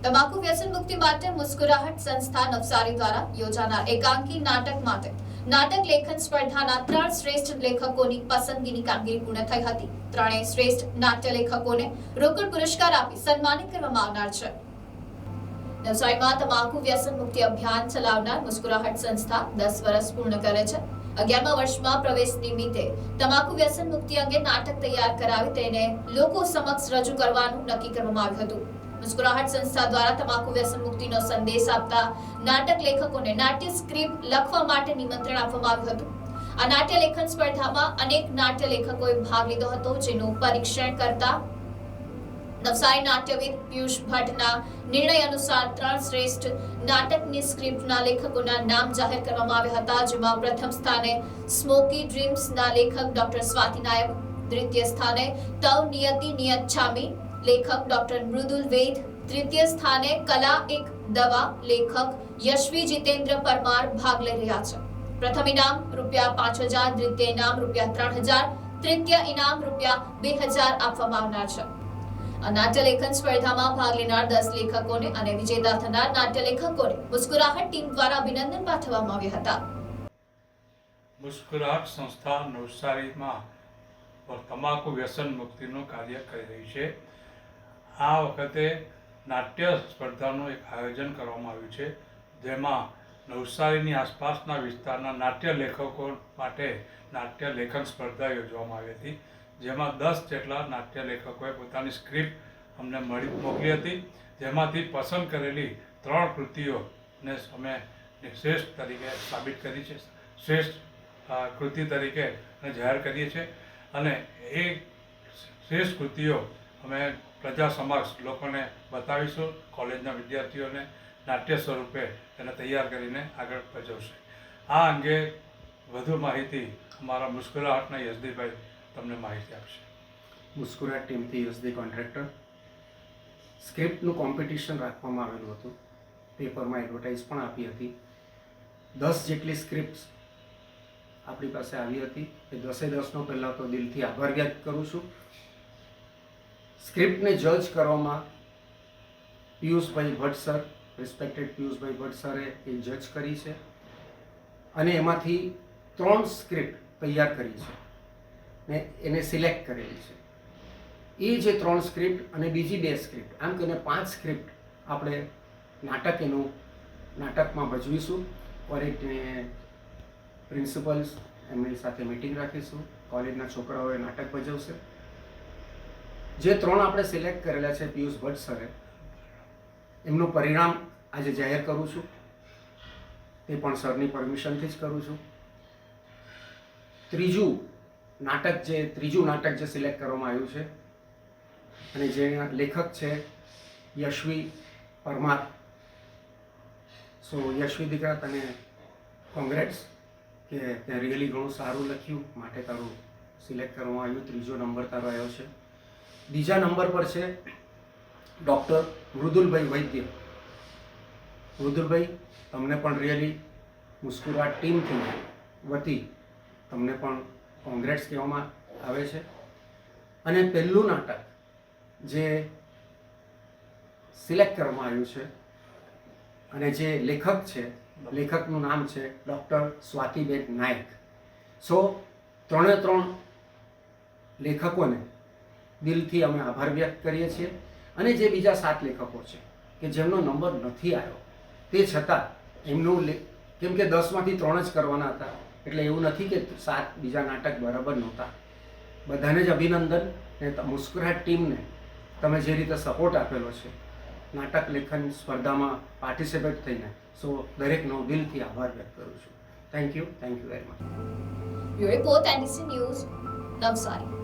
તમાકુ વ્યસન મુક્તિ માટે મુસ્કુરાહટ સંસ્થા નવસારી દ્વારા યોજાનાર એકાંકી નાટક માટે નાટક લેખન સ્પર્ધાના ત્રણ શ્રેષ્ઠ લેખકોની પસંદગીની કામગીરી પૂર્ણ થઈ હતી ત્રણેય શ્રેષ્ઠ નાટ્ય લેખકોને રોકડ પુરસ્કાર આપી સન્માનિત કરવામાં આવનાર છે નવસારીમાં તમાકુ વ્યસન મુક્તિ અભિયાન ચલાવનાર મુસ્કુરાહટ સંસ્થા દસ વર્ષ પૂર્ણ કરે છે અગિયારમા વર્ષમાં પ્રવેશ નિમિત્તે તમાકુ વ્યસન મુક્તિ અંગે નાટક તૈયાર કરાવી તેને લોકો સમક્ષ રજૂ કરવાનું નક્કી કરવામાં આવ્યું હતું મુસ્કુરાહટ સંસ્થા દ્વારા તમાકુ વ્યસન મુક્તિનો સંદેશ આપતા નાટક લેખકોને નાટ્ય સ્ક્રિપ્ટ લખવા માટે નિમંત્રણ આપવામાં આવ્યું હતું. આ નાટ્ય લેખન સ્પર્ધામાં અનેક નાટ્ય લેખકોએ ભાગ લીધો હતો, જેનું પરીક્ષણ કરતા નવસારી નાટ્યવિદ પિયુષ ભટ્ટના નિર્ણય અનુસાર ત્રણ શ્રેષ્ઠ નાટકની સ્ક્રિપ્ટના લેખકોના નામ જાહેર કરવામાં આવ્યા હતા, જેમાં પ્રથમ સ્થાને સ્મોકી ડ્રીમ્સના લેખક ડોક્ટર સ્વાતિ નાયક, દ્વિતીય સ્થાને તવ નિયતિ નિયચ્છામી લેખક ડોક્ટર મૃદુલ વેદ, તૃતીય સ્થાને કલા એક દવા લેખક યશવી જીતેન્દ્ર પરમાર ભાગ લઈ રહ્યા છે. પ્રથમ ઇનામ રૂપિયા પાંચ હજાર, દ્વિતીય ઇનામ રૂપિયા ત્રણ હજાર, તૃતીય ઇનામ રૂપિયા બે હજાર આપવામાં આવનાર છે. નાટ્ય લેખન સ્પર્ધામાં ભાગ લેનાર દસ લેખકોને અને વિજેતા થનાર નાટ્ય લેખકોને મુસ્કુરાહટ ટીમ દ્વારા અભિનંદન પાઠવવામાં આવ્યા હતા. મુસ્કુરાહટ સંસ્થા નવસારીમાં તમાકુ વ્યસન મુક્તિનું કાર્ય કરી રહી છે. આ વખતે નાટ્ય સ્પર્ધાનું એક આયોજન કરવામાં આવ્યું છે, જેમાં નવસારીની આસપાસના વિસ્તારના નાટ્ય લેખકો માટે નાટ્ય લેખન સ્પર્ધા યોજવામાં આવી હતી, જેમાં દસ જેટલા નાટ્ય લેખકોએ પોતાની સ્ક્રિપ્ટ અમને મળી, મોકલી હતી, જેમાંથી પસંદ કરેલી ત્રણ કૃતિઓને અમે શ્રેષ્ઠ તરીકે સાબિત કરી છે, શ્રેષ્ઠ કૃતિ તરીકે જાહેર કરીએ છીએ. અને એ શ્રેષ્ઠ કૃતિઓ અમે પ્રજા સમક્ષ લોકોને બતાવીશું, કોલેજના વિદ્યાર્થીઓને નાટ્ય સ્વરૂપે એને તૈયાર કરીને આગળ ભજવશે આ અંગે વધુ માહિતી અમારા મુસ્કુરાહટના યશદીભાઈ તમને માહિતી આપશે. મુસ્કુરાટ ટીમથી યશદી કોન્ટ્રાક્ટર. સ્ક્રિપ્ટનું કોમ્પિટિશન રાખવામાં આવેલું હતું. પેપરમાં એડવર્ટાઇઝ પણ આપી હતી. દસ જેટલી સ્ક્રિપ્ટ્સ આપણી પાસે આવી હતી. એ દસે દસનો પહેલાં તો દિલથી આભાર વ્યક્ત કરું છું. સ્ક્રિપ્ટને જજ કરવામાં પિયુષભાઈ ભટ્ટ સર રિસ્પેક્ટેડ પિયુષભાઈ ભટ્ટ સરે એ જજ કરી છે. અને એમાંથી ત્રણ સ્ક્રિપ્ટ તૈયાર કરી છે. ને એને સિલેક્ટ કરેલી છે. એ જે ત્રણ સ્ક્રિપ્ટ અને બીજી બે સ્ક્રિપ્ટ, આમ કરીને પાંચ સ્ક્રિપ્ટ આપણે નાટક એનું નાટકમાં ભજવીશું. કોલેજને પ્રિન્સિપલ્સ એમની સાથે મિટિંગ રાખીશું. કોલેજના છોકરાઓએ નાટક ભજવશે. જે ત્રણ આપણે સિલેક્ટ કરેલા છે પિયુષ ભટ્ટ સરે એમનું પરિણામ આજે જાહેર કરું છું. તે પણ સરની પરમિશનથી જ કરું છું. ત્રીજું નાટક જે, ત્રીજું નાટક જે સિલેક્ટ કરવામાં આવ્યું છે, અને જેના લેખક છે યશવી પરમાર. સો યશવી દીકરા, તને કોંગ્રેટ્સ કે તે રિયલી ઘણું સારું લખ્યું, માટે તારું સિલેક્ટ કરવામાં આવ્યું. ત્રીજો નંબર તારો આવ્યો છે. બીજા નંબર પર છે ડૉક્ટર મૃદુલભાઈ વૈદ્ય. મૃદુલભાઈ, તમને પણ રિયલી મુસ્કુરાટ ટીમથી વતી તમને પણ કોંગ્રેટ્સ કહેવામાં આવે છે. અને પહેલું નાટક જે સિલેક્ટ કરવામાં આવ્યું છે અને જે લેખક છે, લેખકનું નામ છે ડૉક્ટર સ્વાતિબેન નાયક. સો ત્રણે ત્રણ લેખકોને દિલથી અમે આભાર વ્યક્ત કરીએ છીએ. અને જે બીજા સાત લેખકો છે, કે જેમનો નંબર નથી આવ્યો, તે છતાં એમનું કેમ કે દસમાંથી ત્રણ જ કરવાના હતા, એટલે એવું નથી કે સાત બીજા નાટક બરાબર નહોતા. બધાને જ અભિનંદન ને મુસ્કુરાટ ટીમને તમે જે રીતે સપોર્ટ આપેલો છે, નાટક લેખન સ્પર્ધામાં પાર્ટિસિપેટ થઈને, સો દરેકનો દિલથી આભાર વ્યક્ત કરું છું. Thank you thank you very much report NDC news Navsari